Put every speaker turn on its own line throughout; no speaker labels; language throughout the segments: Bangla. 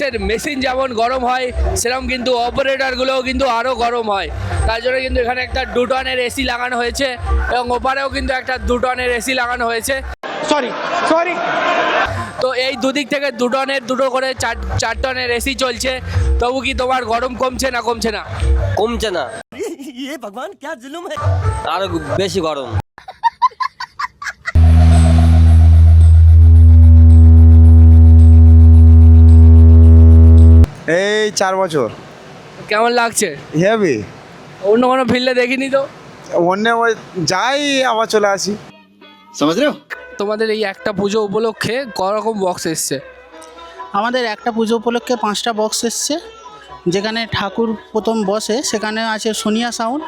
গ্যাসের মেশিন যেমন গরম হয় সেরকম কিন্তু অপারেটারগুলোও কিন্তু আরও গরম হয়। তার জন্য কিন্তু এখানে একটা দুটনের এসি লাগানো হয়েছে এবং ওপারেও কিন্তু একটা দু টনের এসি লাগানো হয়েছে।
সরি সরি
তো এই দুদিক থেকে দু টনের দুটো করে চার চার টনের এসি চলছে। তবু কি তোমার গরম কমছে না কমছে না?
কমছে না।
ভগবান
আরও বেশি গরম।
চার বছর।
কেমন লাগছে?
হেভি
অন্য কোনো ফিল্ডে দেখিনি তো?
অন্য যাই আবার চলে আসি।
সমাজ
তোমাদের এই একটা পুজো উপলক্ষে ক বক্স এসছে।
আমাদের একটা পুজো উপলক্ষে পাঁচটা বক্স এসছে। যেখানে ঠাকুর প্রথম বসে সেখানে আছে সোনিয়া সাউন্ড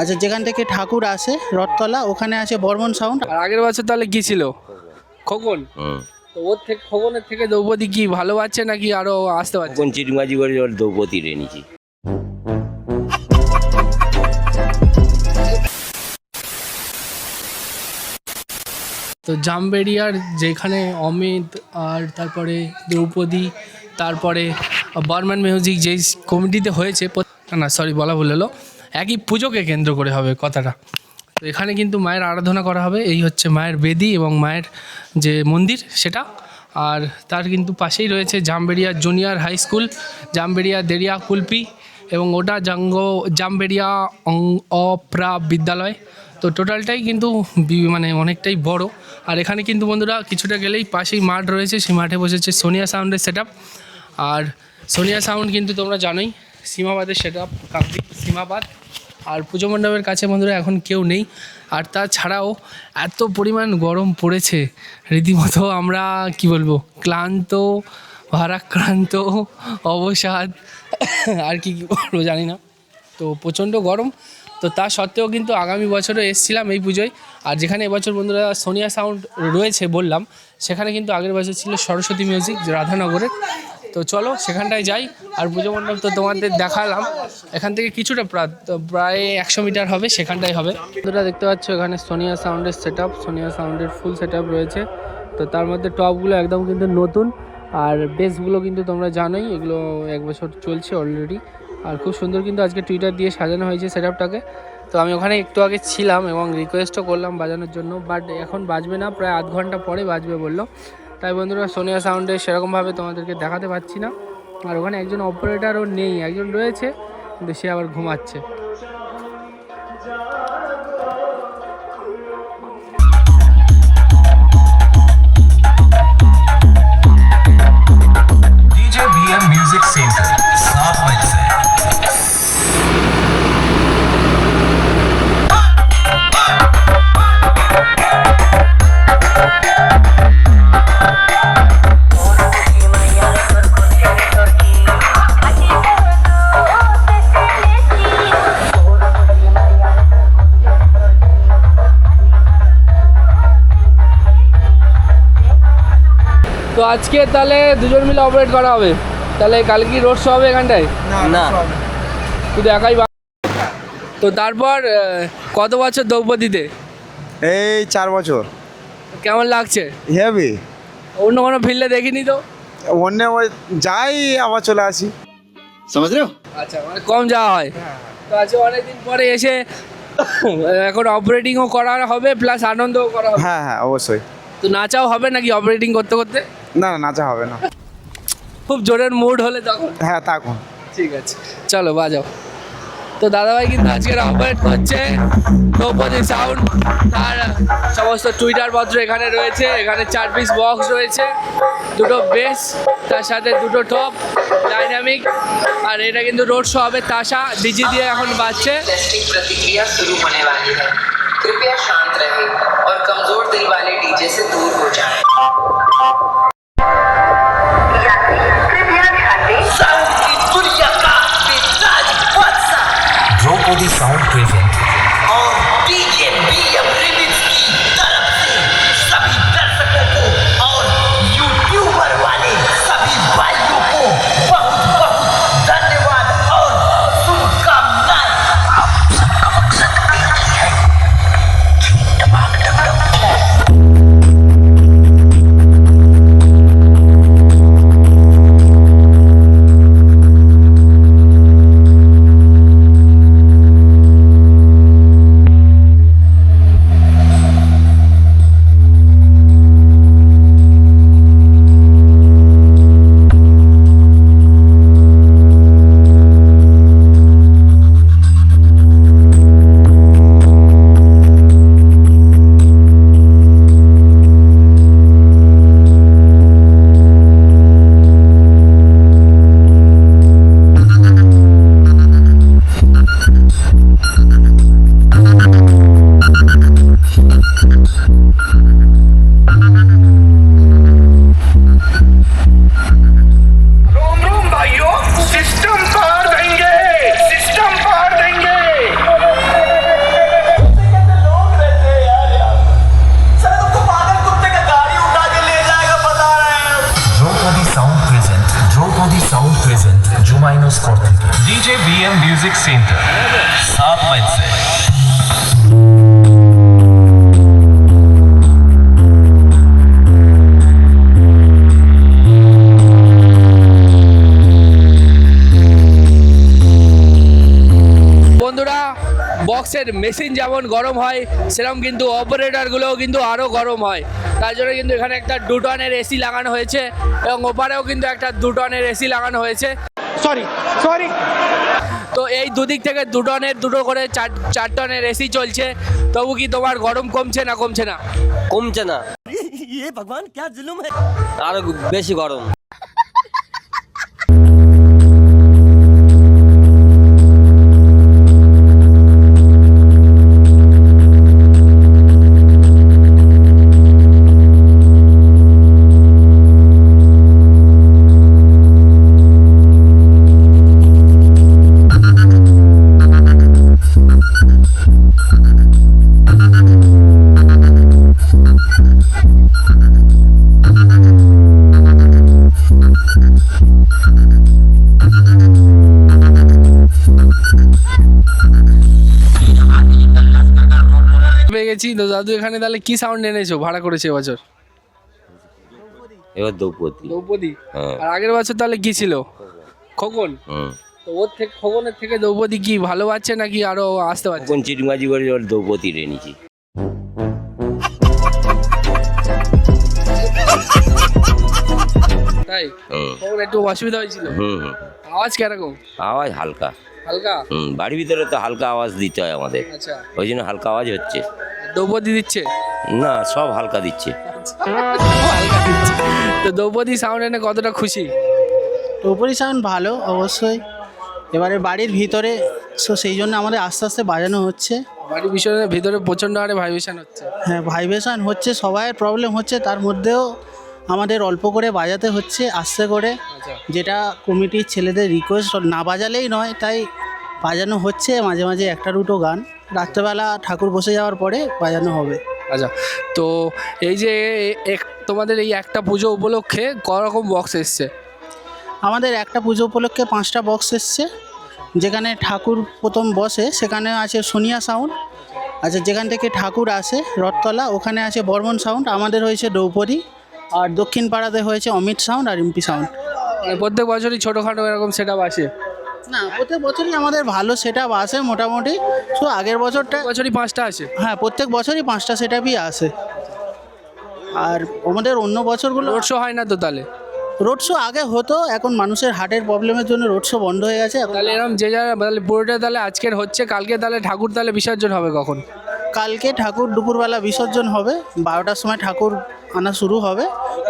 আচ্ছা যেখান থেকে ঠাকুর আসে রথতলা ওখানে আছে বর্মন সাউন্ড
আর আগের বছর তাহলে কী ছিল? খোকন? তো ওর থেকে খোকনের থেকে দ্রৌপদী কি ভালো পাচ্ছে নাকি আরও আসতে পারছে?
কোন চিটিংবাজি করে ওর দ্রৌপদী রেনিছি
তো জামবেরিয়ার যেখানে অমিত আর তারপরে দ্রৌপদী তারপরে বর্মান মিউজিক যেই কমিটিতে হয়েছে না সরি বলা ভুল হলো। একই পুজোকে কেন্দ্র করে হবে কথাটা। তো এখানে কিন্তু মায়ের আরাধনা করা হবে। এই হচ্ছে মায়ের বেদি এবং মায়ের যে মন্দির সেটা। আর তার কিন্তু পাশেই রয়েছে Jamberia junior high school, Jamberia Deria Kulpi এবং ওটা জাঙ্গ জামবেরিয়া অং- অপ্রা বিদ্যালয়। তো টোটালটাই কিন্তু মানে অনেকটাই বড়। আর এখানে কিন্তু বন্ধুরা কিছুটা গেলেই পাশেই মাঠ রয়েছে। সেই মাঠে বসেছে সোনিয়া সাউন্ডের সেট আর সোনিয়া সাউন্ড কিন্তু তোমরা জানোই, সীমাবাদের সেট আপ সীমাবাদ। আর পুজো মণ্ডপের কাছে বন্ধুরা এখন কেউ নেই। আর তাছাড়াও এত পরিমাণ গরম পড়েছে। রীতিমতো আমরা কি বলব, ক্লান্ত, ভারাক্রান্ত, অবসাদ, আর কি কী বলব জানি না। তো প্রচণ্ড গরম। তো তা সত্ত্বেও কিন্তু আগামী বছরও এসেছিলাম এই পুজোয়। আর যেখানে এবছর বন্ধুরা সোনিয়া সাউন্ড রয়েছে বললাম, সেখানে কিন্তু আগের বছর ছিল সরস্বতী মিউজিক রাধানগরের। তো চলো সেখানটায় যাই। আর পুজো মণ্ডপ তো তোমাদের দেখালাম। এখান থেকে কিছুটা প্রা- প্রায় একশো মিটার হবে, সেখানটাই হবে। বন্ধুরা দেখতে পাচ্ছ, এখানে সোনিয়া সাউন্ডের সেট আপ সোনিয়া সাউন্ডের ফুল সেট আপ রয়েছে। তো তার মধ্যে টপগুলো একদম কিন্তু নতুন, আর বেসগুলো কিন্তু তোমরা জানোই, এগুলো এক বছর চলছে অলরেডি আর খুব সুন্দর কিন্তু আজকে টুইটার দিয়ে সাজানো হয়েছে সেট আপটাকে তো আমি ওখানে একটু আগে ছিলাম এবং রিকোয়েস্টও করলাম বাজানোর জন্য বাট এখন বাজবে না, প্রায় আধ ঘণ্টা পরে বাজবে বলল। তাই বন্ধুরা সোনিয়া সাউন্ডে সেরকমভাবে তোমাদেরকে দেখাতে পাচ্ছি না। আর ওখানে একজন অপারেটারও নেই একজন রয়েছে কিন্তু সে আবার ঘুমাচ্ছে।
Music Center,
তো আজকে তাহলে দুজন মিলে অপারেট করা হবে। তাহলে কালকে কি রোড শো হবে এখানটায়?
না
শুধু একাই তো তারপর কত বছর দ্রৌপদীতে?
এই চার বছর।
কেমন লাগছে?
হেভি
অন্য কোনো ফিল্ডে দেখিনি তো?
অন্য যাই আবার চলে আসি।
সমাজ
আচ্ছা অনেক কম যাওয়া হয়। তো আজকে অনেকদিন পরে এসে এখন অপারেটিংও করা হবে প্লাস আনন্দও করা হবে।
হ্যাঁ হ্যাঁ অবশ্যই।
তো নাচাও হবে নাকি অপারেটিং করতে করতে?
না না নাচা হবে না।
খুব জোরের মুড হলে তখন।
হ্যাঁ থাকুন।
ঠিক আছে। চলো বাজাও। তো দাদাভাই কিন্তু আজকের অপারেট করছে। দ্রৌপদী সাউন্ড তার সমস্ত টুইটার পত্র এখানে রয়েছে। এখানে চার পিস বক্স রয়েছে। দুটো বেস তার সাথে দুটো টপ ডাইনামিক আর এটা কিন্তু রোড শো হবে তাসা ডিজি দিয়ে এখন বাজছে।
कृपया शांत रहे और कमज़ोर दिल वाले डीजे से दूर हो जाए।
द्रौपदी साउंड प्रेजेंट
और डीजे बीएम रिमिक्स की
আমাদের মেশিন যেমন গরম হয় সেরকম কিন্তু অপারেটারগুলোও কিন্তু আরও গরম হয়। তার জন্য কিন্তু এখানে একটা দুটনের এসি লাগানো হয়েছে এবং ওপারেও কিন্তু একটা দুটনের এসি লাগানো হয়েছে।
সরি সরি
তো এই দুদিক থেকে দুটনের দুটো করে চার চার টনের এসি চলছে। তবু কি তোমার গরম কমছে না কমছে না?
কমছে না।
ভগবান
আরও বেশি গরম।
গেছি তো দাদু এখানে তাহলে কি সাউন্ড এনেছো? ভাড়া করেছে এবছর?
এবার দ্রৌপদী।
দ্রৌপদী?
হ্যাঁ।
আর আগের বছর তাহলে কি ছিল? খোকন?
হুম।
তো ওর থেকে খোকনের থেকে দ্রৌপদী কি ভালো পাচ্ছে নাকি আরও আসতে পারছে?
কোন চিটিংবাজি করে এবার দ্রৌপদী এনেছি।
তাই?
হুম।
খোকন একটু অসুবিধা হয়েছিল?
হুম হুম।
আওয়াজ কীরকম?
আওয়াজ হালকা।
হালকা?
হুম বাড়ির ভিতরে তো হালকা আওয়াজ দিতে হয় আমাদের।
আচ্ছা।
ওই জন্য হালকা আওয়াজ হচ্ছে।
দ্রৌপদী দিচ্ছে?
না সব হালকা দিচ্ছে।
হালকা দিচ্ছে। তো দ্রৌপদী সাউন্ড এনে কতটা খুশি?
উপরি সাউন্ড ভালো অবশ্যই। এবারে বাড়ির ভিতরে সো সেই জন্য আমাদের আস্তে আস্তে বাজানো হচ্ছে।
বাড়ির বিষয়ের ভিতরে প্রচণ্ড হারে ভাইব্রেশন হচ্ছে।
হ্যাঁ ভাইব্রেশন হচ্ছে সবাইয়ের প্রবলেম হচ্ছে তার মধ্যেও আমাদের অল্প করে বাজাতে হচ্ছে আস্তে করে।
আচ্ছা।
যেটা কমিটির ছেলেদের রিকোয়েস্ট না বাজালেই নয় তাই বাজানো হচ্ছে মাঝে মাঝে একটা দুটো গান। রাত্রেবেলা ঠাকুর বসে যাওয়ার পরে বাজানো হবে।
আচ্ছা তো এই যে এক- তোমাদের এই একটা পুজো উপলক্ষে করকম বক্স এসছে?
আমাদের একটা পুজো উপলক্ষে পাঁচটা বক্স এসছে। যেখানে ঠাকুর প্রথম বসে সেখানে আছে সোনিয়া সাউন্ড আচ্ছা যেখান থেকে ঠাকুর আসে রথতলা ওখানে আছে বর্মন সাউন্ড আমাদের হয়েছে দ্রৌপদী আর দক্ষিণ পাড়াতে হয়েছে অমিত সাউন্ড আর ইম্পি সাউন্ড
মানে প্রত্যেক বছরই ছোটোখাটো এরকম সেট আসে।
না প্রত্যেক বছরই আমাদের ভালো সেট আপ আসে মোটামুটি। তো আগের বছরটা
বছরই পাঁচটা আসে।
হ্যাঁ প্রত্যেক বছরই পাঁচটা সেট আপই আসে। আর আমাদের অন্য বছরগুলো
রোড শো হয় না তো তাহলে?
রোড শো আগে হতো এখন মানুষের হার্টের প্রবলেমের জন্য রোড শো বন্ধ হয়ে গেছে
তাহলে এরকম যে যারা তাহলে পুরোটা তাহলে আজকের হচ্ছে কালকে তাহলে ঠাকুর তাহলে বিসর্জন হবে কখন?
কালকে ঠাকুর দুপুরবেলা বিসর্জন হবে বারোটার সময় ঠাকুর আনা শুরু হবে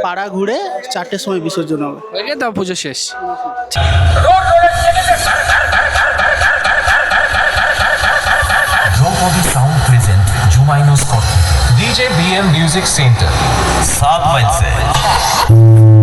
পাড়া ঘুরে চারটের সময় বিসর্জন হবে।
হয়ে তারপর পুজো শেষ।
দ্রৌপদী সাউন্ড প্রেজেন্ট জুমাইনোস কর থেকে ডিজে বিএম মিউজিক সেন্টার সাত মাইল সে